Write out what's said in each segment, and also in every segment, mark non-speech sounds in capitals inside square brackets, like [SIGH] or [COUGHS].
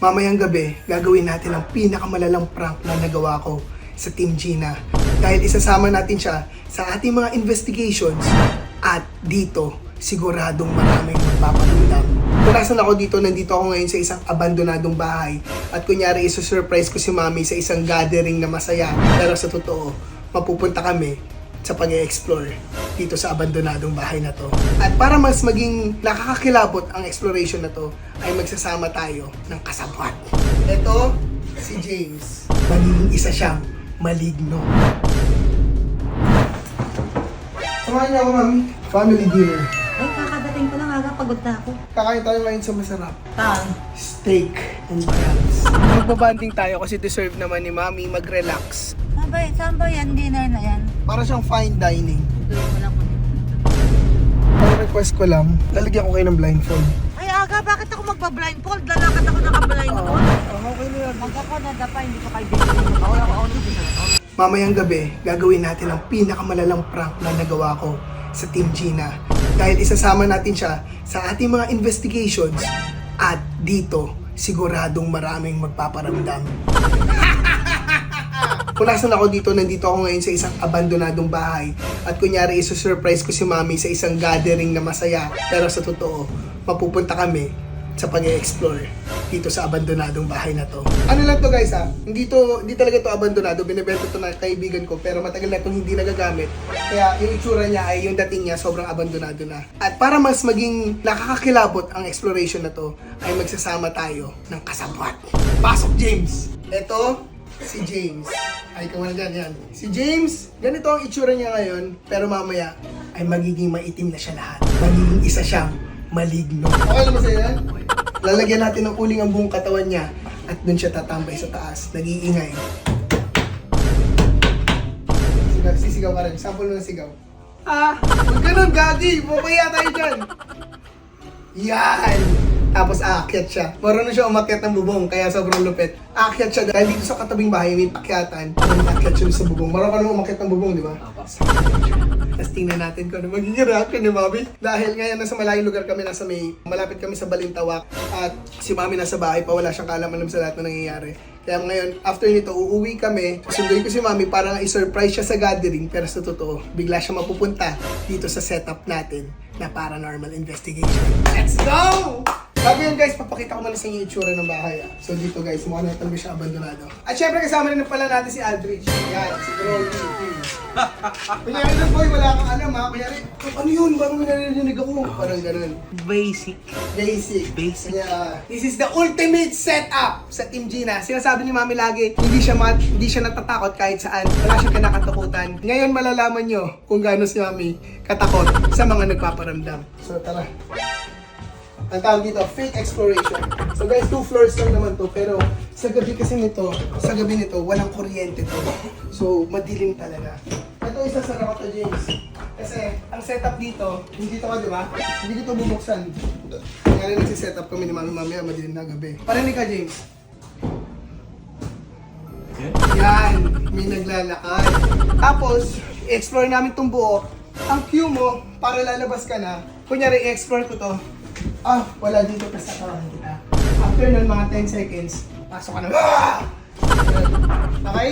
Mamayang gabi, gagawin natin ang pinakamalalang prank na nagawa ko sa Team Gina. Dahil isasama natin siya sa ating mga investigations at dito, siguradong maraming magpapatundang. Kurasan ako dito, nandito ako ngayon sa isang abandonadong bahay at kunyari isa-surprise ko si Mami sa isang gathering na masaya. Pero sa totoo, mapupunta kami sa pag explore dito sa abandonadong bahay na to. At para mas maging nakakakilabot ang exploration na to, ay magsasama tayo ng kasabwat. Ito, si James. Magiging isa siyang maligno. Samahan niyo ako, Mami. Family dinner. Ay, kakadating ko lang aga, pagod na ako. Kakain tayo ngayon sa masarap. Tan. Steak and crabs. [LAUGHS] Magbabanding tayo kasi deserve naman ni Mami mag-relax. Ba, saan ba yan? Dinner na yan? Para siyang fine dining. Ang request ko lang, lalagyan ko kayo ng blindfold. Ay, aga, bakit ako magpa-blindfold? Lalakad ako naka-blindfold. [LAUGHS] Ah, okay na yan. Mag ako na dapa, hindi ko kayo bibigyan. Ako lang ako Mamayang gabi, gagawin natin ang pinakamalalang prank na nagawa ko sa Team Gina. Dahil isasama natin siya sa ating mga investigations at dito, siguradong maraming magpaparamdam. [LAUGHS] Punasan ako dito, nandito ako ngayon sa isang abandonadong bahay at kunyari isa-surprise ko si Mami sa isang gathering na masaya. Pero sa totoo, mapupunta kami sa pag explore dito sa abandonadong bahay na to. Ano lang to guys ha, hindi to, hindi talaga to abandonado, binibenta to na kaibigan ko pero matagal na itong hindi nagagamit. Kaya yung itsura niya ay yung dating niya sobrang abandonado na. At para mas maging nakakakilabot ang exploration na to, ay magsasama tayo ng kasabwat. Pasok James! Ito, si James. Ay, ikaw na dyan, yan. Si James, ganito ang itsura niya ngayon, pero mamaya ay magiging maitim na siya lahat. Magiging isa siyang maligno. Okay naman sa'yo yan? Lalagyan natin ng uling ang buong katawan niya at dun siya tatambay sa taas. Nag-iingay. Sigaw, sisigaw ka rin. Sample mo ng sigaw. Ah! Huwag ganun, gagi! Mamaya tayo dyan! Yan! Tapos aakyat siya. Marunong siya umakyat ng bubong, kaya sobrang lupit. Aakyat siya dahil dito sa katabing bahay, may pakyatan. Aakyat siya sa bubong. Marunong ka umakyat ng bubong, di ba? Tapos tingnan natin kung ano magiging reaction ni Mami. Dahil ngayon nasa malayong lugar kami, nasa may, malapit kami sa Balintawak. At si Mami nasa bahay pa, wala siyang kalam-alam sa lahat na nangyayari. Kaya ngayon, after nito, uuwi kami. Susunduin ko si Mami para nga i-surprise siya sa gathering. Pero sa totoo, bigla siya mapupunta dito sa setup natin na paranormal investigation. Let's go! Sabi yan guys, papakita ko muna sa inyo yung itsura ng bahay ah. So dito guys, mukha na talaga siya abandonado. At syempre kasama rin pala natin si Aldrich. Yan, si Brody. [LAUGHS] Kunyari lang boy, wala kang alam ha. Kunyari, ano yun? Parang may narinig ako. Parang ganun. Basic. Basic. Basic. Kaya, this is the ultimate setup sa Team Gina. Sinasabi ni Mami lagi, hindi siya mat, hindi siya natatakot kahit saan. Wala siyang kinakatakutan. Ngayon malalaman nyo kung gaano si Mami katakot sa mga nagpaparamdam. So tara. Ang tawag dito, fake exploration. So guys, two floors lang naman to, pero sa gabi kasi nito, sa gabi nito, walang kuryente to. So, madilim talaga. Ito isa sa to, James. Kasi, ang setup dito, hindi to ka, di ba? Hindi ko to bubuksan. Kaya rin nagsiset up kami ni Mami mamaya, madilim na gabi. Parinig ka, James. Yan, may naglalakad. Tapos, i-explore namin itong buo. Ang cue mo, para lalabas ka na, kunyari, i-explore ko to. Ah, wala dito, tapos nakawahan kita. After nun, mga 10 seconds, pasok ka na. Ah! Okay?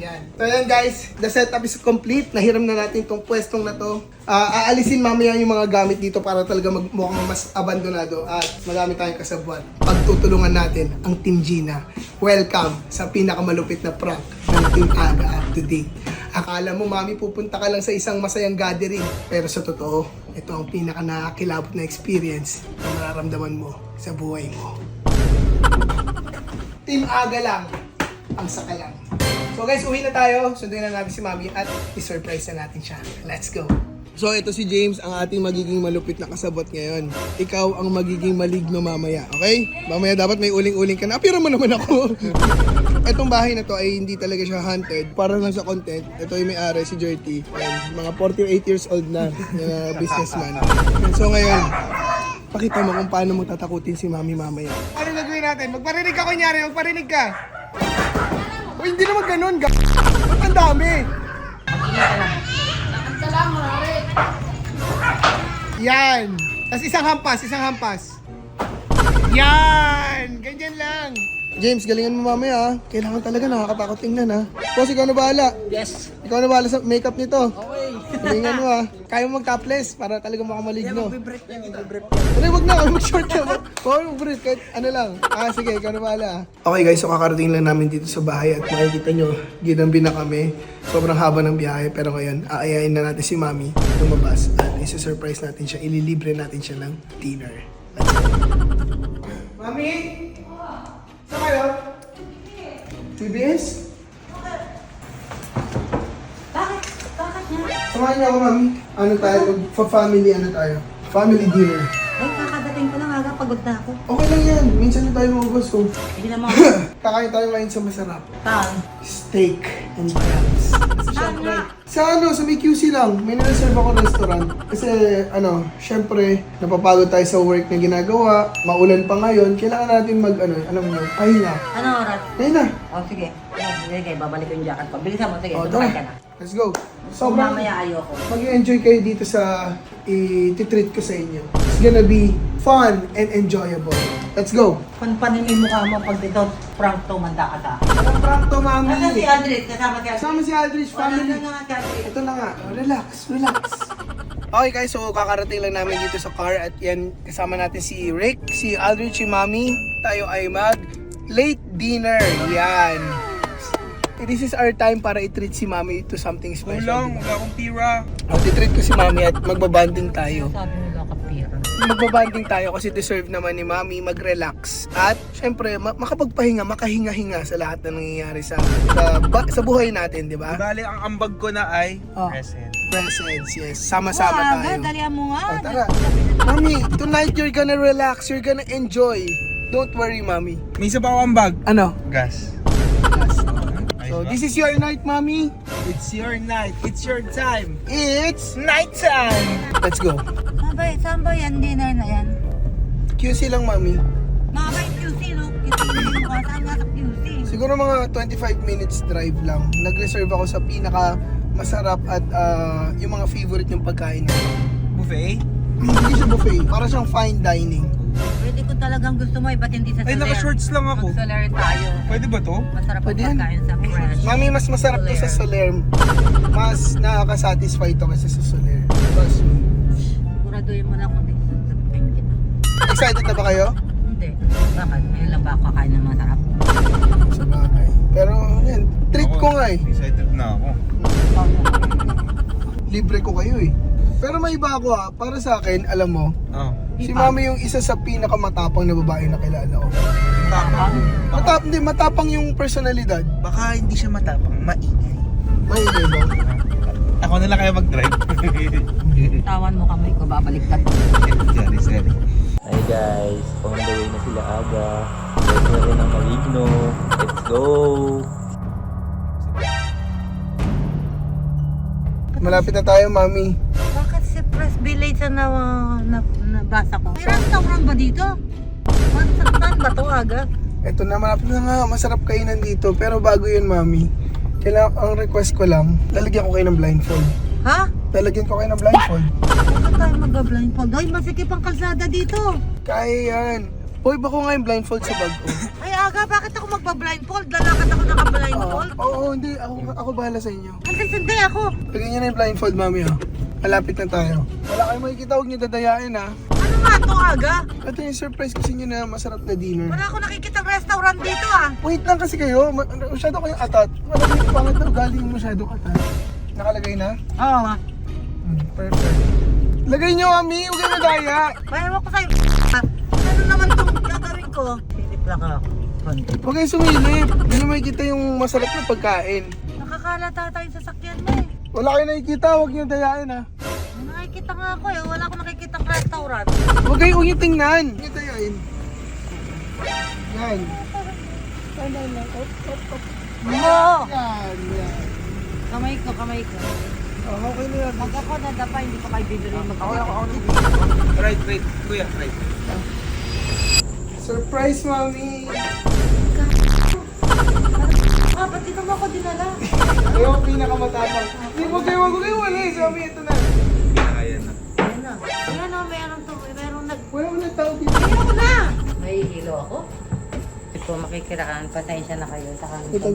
Yan. So yan guys, the setup is complete. Nahiram na natin itong pwestong na to. Ah, aalisin mamaya yung mga gamit dito para talaga mag mukhang mas abandonado at marami tayong kasabuan. Pagtutulungan natin ang Team Gina. Welcome sa pinakamalupit na prank ng Team Aga Up to Date. Akala mo, mami, pupunta ka lang sa isang masayang gathering. Pero sa totoo, ito ang pinaka nakakilabot na experience na mararamdaman mo sa buhay mo. [LAUGHS] Team Aga lang ang sakalang. So guys, uwi na tayo. Sunduin na natin si Mami at i-surprise na natin siya. Let's go! So ito si James, ang ating magiging malupit na kasabot ngayon. Ikaw ang magiging maligno mamaya, okay? Mamaya dapat may uling-uling ka na. Apira mo naman ako. [LAUGHS] Itong bahay na to ay hindi talaga siya haunted. Para lang sa content. Ito yung may-ari, si Jerty. Ayan, mga 48 years old na, na businessman. So ngayon, pakita mo kung paano mo tatakutin si Mami mamaya. Ano gagawin natin? Magparinig ka kunyari, magparinig ka. Uy, hindi naman ganun. G- Ba't ang dami? Yan. Tapos isang hampas, isang hampas. Yan! Ganyan lang. James, galingan mo mamaya ha. Kailangan talaga nakakatakot tingnan ha. Boss, ikaw na bahala. Yes. Ikaw na bahala sa makeup nito. Okay. Galingan mo ha. [LAUGHS] Kaya mo mag-topless para talaga makamaligno. Mag-brief yan, mag-brief Ano, wag na, mag-short ka. Bawal mo brief, kahit ano lang. Ah, sige, ikaw na bahala. Okay guys, so kakarating lang namin dito sa bahay at makikita nyo, ginambi na kami. Sobrang haba ng biyahe, pero ngayon, aayain na natin si Mami lumabas at isa-surprise natin siya, ililibre natin siya ng dinner. Mami? Saan kayo? TBS? Bakit? Bakit nga? Samahan niyo ako, Mami. Ano tayo? Fa-family, ano tayo? Family dinner. Ay, kakadating ko lang aga. Pagod na ako. Okay lang yan. Minsan na tayo maubos ko. Hindi na mga [COUGHS] Kakain tayo ngayon sa masarap. taon. Steak and crabs. Saan nga? Sa ano, sa may QC lang. May nireserve ako restaurant. Kasi ano, syempre, napapagod tayo sa work na ginagawa. Maulan pa ngayon. Kailangan natin mag, ano, alam mo, pahinga. Ano oras? Ngayon na. O, sige. Ayan, Sige, sige. Babalik ko yung jacket ko. Bilisan mo. Sige, O, tumakay ka na. Let's go. Sobrang mamaya ayoko. mag-enjoy kayo dito sa i-treat ko sa inyo. It's gonna be fun and enjoyable. Let's go. Panpanin mo yung mukha mo pag dito prank to manda ka ta. Prank mami. Nasaan si Andres? Kasama si Andres. Kasama si Aldrich Wala family. na nga si Andres. Ito na nga, relax, relax. Okay guys, so kakarating lang namin dito sa car at yan, kasama natin si Rick, si Aldrich, si Mami. Tayo ay mag late dinner. Yan. This is our time para i-treat si Mami to something special. Kulang, wala akong tira. At i-treat ko si Mami at magbabanding tayo. Sabi mo lang kapira. Magbabanding tayo kasi deserve naman ni Mami mag-relax. At syempre, ma- makapagpahinga, makahinga-hinga sa lahat na nangyayari sa sa, ba- sa buhay natin, di ba? Bali, ang ambag ko na ay Oh. present. Presents, yes. Sama-sama tayo. dalihan mo nga. Oh, tara. Mami, tonight you're gonna relax, you're gonna enjoy. Don't worry, Mami. May isa pa ako ambag. Ano? Gas. So, this is your night, Mami. It's your night. It's your time. It's... Night time! Let's go. Mabay, saan ba yan? Dinner na yan? QC lang, Mami. Mabay, QC, no? QC, mo ka. Saan nga sa QC? Siguro mga 25 minutes drive lang. Nag-reserve ako sa pinaka masarap at ah, yung mga favorite yung pagkain. Buffet? Hindi siya buffet. Para siyang fine dining. Pwede ko talagang gusto mo, eh, ba't hindi sa Ay, naka-shorts lang ako. Mag-Soler tayo. Pwede ba to? Masarap ang Pwede yan. pagkain sa fresh. Mami, mas masarap to sa Soler. Mas nakaka-satisfy to kasi sa Soler. Trust me. Siguraduhin mo lang kung sasabihin kita. Excited na ba kayo? Hindi. Bakit? Ngayon lang ba ako kakain ng masarap? Sa bagay. Pero yan, treat Ako, ko nga eh. Excited na ako. Libre ko kayo eh. Pero may iba ako ha. Para sa akin, alam mo, Oh. si Mami yung isa sa pinakamatapang na babae na kilala ko. Tapang. Matap, hindi, matapang yung personalidad. Baka hindi siya matapang. Maingay. May ba? Ako na lang kaya mag-drive. [LAUGHS] Tawan mo kamay ko, babaliktad. sorry, sorry. Hi guys, on the way na sila aga. Let's rin ng maligno. Let's go! Malapit na tayo, Mami. Bakit si Press Village ang na, na, nabasa ko? May restaurant ba dito? Saan ba to aga? Ito na, malapit na nga. Masarap kainan dito. Pero bago yun, Mami. Kailangan, ang request ko lang, lalagyan ko kayo ng blindfold. Ha? Lalagyan ko kayo ng blindfold. Bakit tayo mag-blindfold? Ay, masikip ang kalsada dito. Kaya yan. Hoy, bako nga yung blindfold sa bag ko. Ay, aga, bakit ako magpa-blindfold? Lalakad ako naka-blindfold. Oo, oo, hindi. Ako, ako bahala sa inyo. Hindi, hindi ako. Lagyan nyo na yung blindfold, Mami, ha. Malapit na tayo. Wala kayong makikita, huwag nyo dadayain, ha. Ano nga to aga? Ito yung surprise ko sa inyo na masarap na dinner. Wala ako nakikita restaurant dito ah. Wait lang kasi kayo, ma- masyado kayong atat. Malamig yung pangit na ugali yung masyadong atat. Nakalagay na? Oo nga. Hmm, perfect. Lagay nyo, Mami! Huwag kayo madaya! Kaya mo ko sa'yo. Ano naman itong gagawin ko? Silip lang ako. Konti. Huwag kayong sumilip. Hindi nyo makikita yung masarap na pagkain. Nakakalata tayo sa sakyan mo eh. Wala kayong nakikita, huwag nyo dayain, ha. Nakikita nga ako eh. Wala akong nakikita restaurant. Huwag kayo, huwag nyo tingnan. Dayain. Yan. Yan, yan, yan. Up, up, up. Oo! Yan, yan. Kamay ko, kamay ko. Oh, okay na yan. Pag ako nadapa, hindi ko kayo bibili mag Ako ako lang. Right, right. Kuya, right. Surprise, Mami! [LAUGHS] Ah, ba't dito mo ako dinala? Ang pinakamatapang. Hindi, huwag kayo, huwag kayo, wala eh. Sabi, ito na. Ayan o, meron to. Meron nag... Wala mo na tao dito. Ayoko na! May hilo ako? po makikiraan. Pasensya na kayo sa kami. Ito.